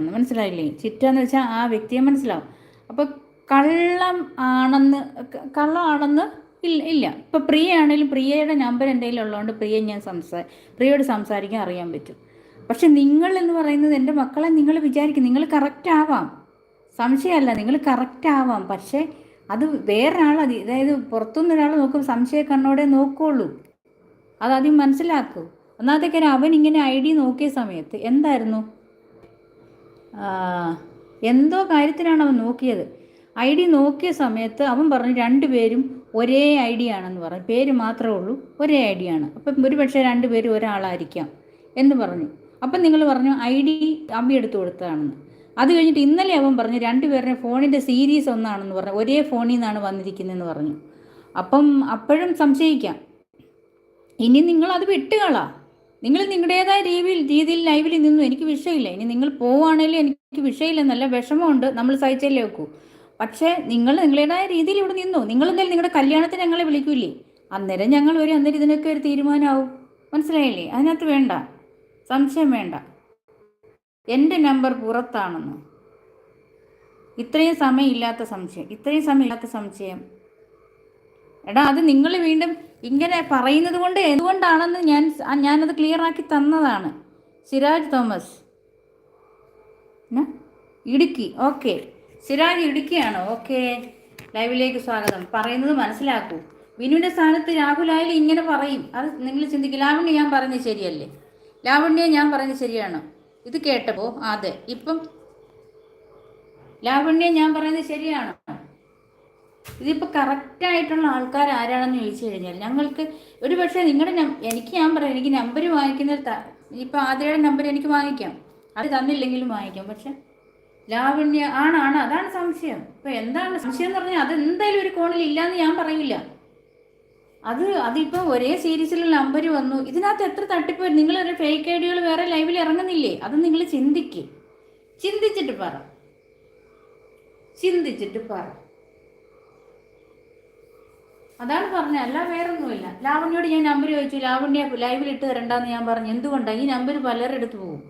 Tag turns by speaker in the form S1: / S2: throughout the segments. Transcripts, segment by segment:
S1: മനസ്സിലായില്ലേ? ചിറ്റാന്ന് വെച്ചാൽ ആ വ്യക്തിയെ മനസ്സിലാവും. അപ്പോൾ കള്ളം ആണെന്ന് കള്ളമാണെന്ന് ഇല്ല ഇല്ല. ഇപ്പോൾ പ്രിയ ആണെങ്കിലും പ്രിയയുടെ നമ്പർ എന്റെ കയ്യിലുള്ളതുകൊണ്ട് പ്രിയ ഞാൻ സംസാ പ്രിയയോട് സംസാരിക്കാൻ അറിയാൻ പറ്റും. പക്ഷെ നിങ്ങൾ എന്ന് പറയുന്നത് എന്റെ മക്കളെ നിങ്ങൾ വിചാരിക്കും നിങ്ങൾ കറക്റ്റ് ആവാം. സംശയമല്ല നിങ്ങൾ കറക്റ്റ് ആവാം. പക്ഷേ അത് വേറൊരാൾ അത് അതായത് പുറത്തുനിന്ന് ഒരാൾ നോക്കും സംശയ കണ്ണോടെ നോക്കുള്ളൂ. അതാദ്യം മനസ്സിലാക്കൂ. ഒന്നാമത്തെ അവൻ ഇങ്ങനെ ഐ ഡി നോക്കിയ സമയത്ത് എന്തായിരുന്നു? എന്തോ കാര്യത്തിനാണ് അവൻ നോക്കിയത്. ഐ ഡി നോക്കിയ സമയത്ത് അവൻ പറഞ്ഞു രണ്ടുപേരും ഒരേ ഐ ഡി ആണെന്ന് പറഞ്ഞു. പേര് മാത്രമേ ഉള്ളൂ ഒരേ ഐ ഡി ആണ്. അപ്പം ഒരു പക്ഷേ രണ്ടുപേരും ഒരാളായിരിക്കാം എന്ന് പറഞ്ഞു. അപ്പം നിങ്ങൾ പറഞ്ഞു ഐ ഡി അമ്മി എടുത്തു കൊടുത്തതാണെന്ന്. അത് കഴിഞ്ഞിട്ട് ഇന്നലെ അവൻ പറഞ്ഞു രണ്ടുപേരുടെ ഫോണിന്റെ സീരീസ് ഒന്നാണെന്ന് പറഞ്ഞു. ഒരേ ഫോണിൽ നിന്നാണ് വന്നിരിക്കുന്നതെന്ന് പറഞ്ഞു. അപ്പം അപ്പോഴും സംശയിക്കാം. ഇനി നിങ്ങൾ അത് വിട്ടുകളാ. നിങ്ങൾ നിങ്ങളുടേതായ രീതിയിൽ രീതിയിൽ ലൈവിൽ നിന്നു എനിക്ക് വിഷയമില്ല. ഇനി നിങ്ങൾ പോവുകയാണെങ്കിലും എനിക്ക് വിഷയമില്ല. നല്ല വിഷമമുണ്ട്. നമ്മൾ സഹിച്ചല്ലേ വെക്കൂ പക്ഷേ നിങ്ങൾ നിങ്ങളുടേതായ രീതിയിൽ ഇവിടെ നിന്നു. നിങ്ങൾ എന്തായാലും നിങ്ങളുടെ കല്യാണത്തിന് ഞങ്ങളെ വിളിക്കൂലേ അന്നേരം ഞങ്ങൾ ഒരു അന്നേരം ഇതിനൊക്കെ ഒരു തീരുമാനമാവും. മനസ്സിലായില്ലേ? അതിനകത്ത് വേണ്ട. സംശയം വേണ്ട. എന്റെ നമ്പർ പുറത്താണെന്ന്. ഇത്രയും സമയം ഇല്ലാത്ത സംശയം. ഇത്രയും സമയം ഇല്ലാത്ത സംശയം. എടാ അത് നിങ്ങൾ വീണ്ടും ഇങ്ങനെ പറയുന്നത് കൊണ്ട് എന്തുകൊണ്ടാണെന്ന് ഞാൻ ഞാനത് ക്ലിയർ ആക്കി തന്നതാണ്. സിരാജ് തോമസ്? ഇടുക്കി. ഓക്കെ. സിരാജ് ഇടുക്കിയാണ്? ഓക്കെ. ലൈവിലേക്ക് സ്വാഗതം. പറയുന്നത് മനസ്സിലാക്കൂ. വിനുവിന്റെ സ്ഥാനത്ത് രാഹുലായാലും ഇങ്ങനെ പറയും. അത് നിങ്ങൾ ചിന്തിക്കും ലാവണ്യ ഞാൻ പറഞ്ഞത് ശരിയല്ലേ? ലാവണ്യ ഞാൻ പറഞ്ഞത് ശരിയാണോ. ഇത് കേട്ടപ്പോൾ അതെ. ഇപ്പം ലാവണ്യ ഞാൻ പറയുന്നത് ശരിയാണോ. ഇതിപ്പോൾ കറക്റ്റായിട്ടുള്ള ആൾക്കാർ ആരാണെന്ന് ചോദിച്ചു കഴിഞ്ഞാൽ ഞങ്ങൾക്ക് ഒരു പക്ഷേ നിങ്ങളുടെ എനിക്ക് ഞാൻ പറയാം എനിക്ക് നമ്പർ വാങ്ങിക്കുന്ന ഇപ്പോൾ ആദ്യയുടെ നമ്പർ എനിക്ക് വാങ്ങിക്കാം. അത് തന്നില്ലെങ്കിലും വാങ്ങിക്കാം. പക്ഷെ ലാവണ്യ ആണാണ് അതാണ് സംശയം. ഇപ്പം എന്താണ് സംശയം എന്ന് പറഞ്ഞാൽ അത് എന്തായാലും ഒരു കോണിൽ ഇല്ലയെന്ന് ഞാൻ പറയില്ല. അത് അതിപ്പോൾ ഒരേ സീരീസിലുള്ള നമ്പർ വന്നു. ഇതിനകത്ത് എത്ര തട്ടിപ്പ് നിങ്ങൾ ഫേക്ക് ഐ ഡികൾ വേറെ ലൈവിൽ ഇറങ്ങുന്നില്ലേ? അത് നിങ്ങൾ ചിന്തിക്ക്. ചിന്തിച്ചിട്ട് പറ. ചിന്തിച്ചിട്ട് പറ. അതാണ് പറഞ്ഞത് അല്ല വേറൊന്നുമില്ല. ലാവണ്യോട് ഞാൻ നമ്പർ ചോദിച്ചു ലാവണ്യ ലൈവിൽ ഇട്ട് തരണ്ടെന്ന് ഞാൻ പറഞ്ഞു. എന്തുകൊണ്ടാണ് ഈ നമ്പർ പലരുടെ അടുത്ത് പോകും.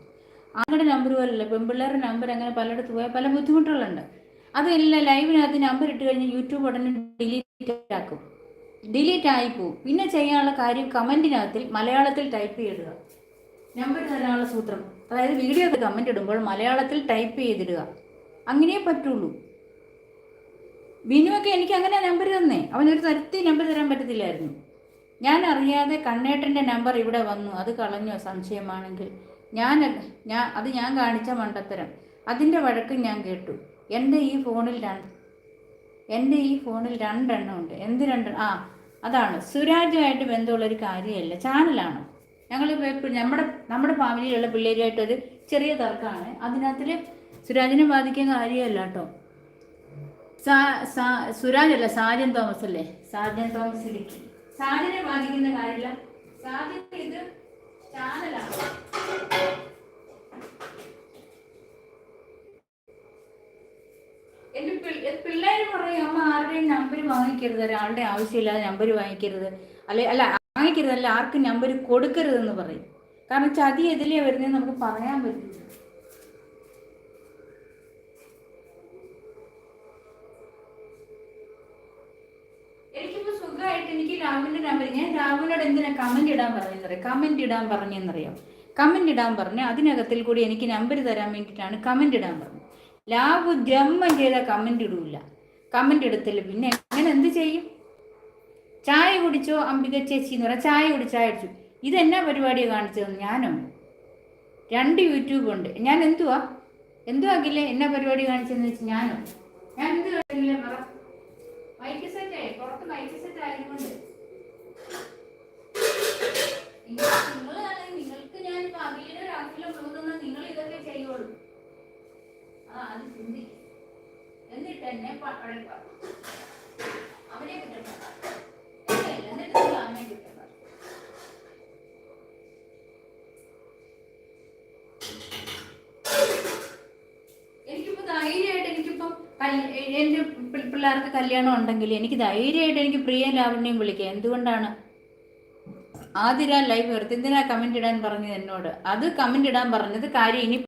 S1: ആങ്ങളുടെ നമ്പർ പോലല്ല പെൺപിള്ളേരുടെ നമ്പർ അങ്ങനെ പലയിടത്ത് പോയാൽ പല ബുദ്ധിമുട്ടുകളുണ്ട്. അതില്ല ലൈവിനകത്ത് നമ്പർ ഇട്ട് കഴിഞ്ഞ് യൂട്യൂബ് ഉടനെ ഡിലീറ്റ് ആക്കും. ഡിലീറ്റ് ആയിപ്പോവും പിന്നെ ചെയ്യാനുള്ള കാര്യം കമന്റിനകത്തിൽ മലയാളത്തിൽ ടൈപ്പ് ചെയ്തിടുക. നമ്പർ തരാനുള്ള സൂത്രം. അതായത് വീഡിയോ കമന്റ് ഇടുമ്പോൾ മലയാളത്തിൽ ടൈപ്പ് ചെയ്തിടുക. അങ്ങനെയേ പറ്റുള്ളൂ. ബിനുവൊക്കെ എനിക്ക് അങ്ങനെ നമ്പർ തന്നേ. അവനൊരു തരത്തി നമ്പർ തരാൻ പറ്റത്തില്ലായിരുന്നു. ഞാൻ അറിയാതെ കണ്ണേട്ടന്റെ നമ്പർ ഇവിടെ വന്നു. അത് കളഞ്ഞോ സംശയമാണെങ്കിൽ. ഞാൻ ഞാൻ അത് ഞാൻ കാണിച്ച മണ്ടത്തരം. അതിന്റെ വഴക്ക് ഞാൻ കേട്ടു. എന്റെ ഈ ഫോണിൽ രണ്ട് എന്റെ ഈ ഫോണിൽ രണ്ടെണ്ണം ഉണ്ട്. എന്ത് രണ്ട് ആ അതാണ്. സുരാജുമായിട്ട് ബന്ധമുള്ളൊരു കാര്യമല്ല. ചാനലാണ്? ഞങ്ങൾ നമ്മുടെ നമ്മുടെ ഫാമിലിയിലുള്ള പിള്ളേരുമായിട്ടൊരു ചെറിയ തർക്കമാണ്. അതിനകത്തിൽ സുരാജിനെ ബാധിക്കുന്ന കാര്യമല്ല കേട്ടോ. സാ സാ സുരാജ് അല്ല സാജൻ തോമസ് അല്ലേ? സാജൻ തോമസ് സാജനെ ബാധിക്കുന്ന കാര്യമില്ല. സാജൻ ഇത് ചാനലാണ്. പറയും അമ്മ ആരുടെയും നമ്പർ വാങ്ങിക്കരുത് ഒരാളുടെ ആവശ്യമില്ലാതെ നമ്പർ വാങ്ങിക്കരുത്. അല്ലെ അല്ല വാങ്ങിക്കരുത് അല്ല ആർക്കും നമ്പർ കൊടുക്കരുതെന്ന് പറയും. കാരണം ചതി എതിലെയാണ് വരുന്നതെന്ന് നമുക്ക് പറയാൻ പറ്റില്ല. സുഖമായിട്ട് എനിക്ക് രാഹുലിന്റെ നമ്പർ ഞാൻ രാഹുലിനോട് എന്തിനാ കമന്റ് ഇടാൻ പറഞ്ഞെന്നറിയാം? കമന്റ് ഇടാൻ പറഞ്ഞെന്നറിയാം? കമന്റ് ഇടാൻ പറഞ്ഞ് അതിനകത്തിൽ കൂടി എനിക്ക് നമ്പർ തരാൻ വേണ്ടിയിട്ടാണ് കമന്റ് ഇടാൻ പറഞ്ഞത്. ലാഭു ജമ്മം ചെയ്ത കമന്റ് ഇടൂല. കമന്റ് ഇടത്തില്ല. പിന്നെ എങ്ങനെ എന്ത് ചെയ്യും? ചായ കുടിച്ചോ അംബിക ചേച്ചി എന്ന് പറയാം ചായ കുടിച്ച് ചായ അടിച്ചു ഇതെന്നാ പരിപാടിയാണ് കാണിച്ചതെന്ന് ഞാനോ? രണ്ട് യൂട്യൂബ് ഉണ്ട്. ഞാൻ എന്തുവാ? എന്തുവാക്കില്ലേ എന്ന പരിപാടി കാണിച്ചതെന്ന് വെച്ചാൽ ഞാനോ? ഞാൻ എന്ത് കാണിച്ചില്ലേ മൈക്ക് സെറ്റ് പുറത്ത് മൈക്ക് സെറ്റ് ആയതുകൊണ്ട്. നിങ്ങൾ നിങ്ങൾക്ക് ഞാൻ അഖിലിനെ രാത്രിയിലും പോകുന്ന നിങ്ങൾ ഇതൊക്കെ ചെയ്യുള്ളൂ. ആ അത് ചിന്തിക്കും എന്നിട്ട് എന്നെ പഴക്ക അവനെ ഇല്ല, എന്നിട്ട് നിങ്ങൾ അവനെ കുറ്റപ്പെടുത്താം എനിക്കിപ്പോ ധൈര്യമായിട്ട് എനിക്കിപ്പം എന്റെ പിള്ളേർക്ക് കല്യാണം ഉണ്ടെങ്കിൽ എനിക്ക് ധൈര്യമായിട്ട് എനിക്ക് പ്രിയ ലാവണ്യം വിളിക്കാം. എന്തുകൊണ്ടാണ്? ആതിര ലൈവ് എടുത്ത് എന്തിനാ കമന്റ് ഇടാൻ പറഞ്ഞത് എന്നോട്? അത് കമന്റ് ഇടാൻ പറഞ്ഞത് കാര്യം ഇനി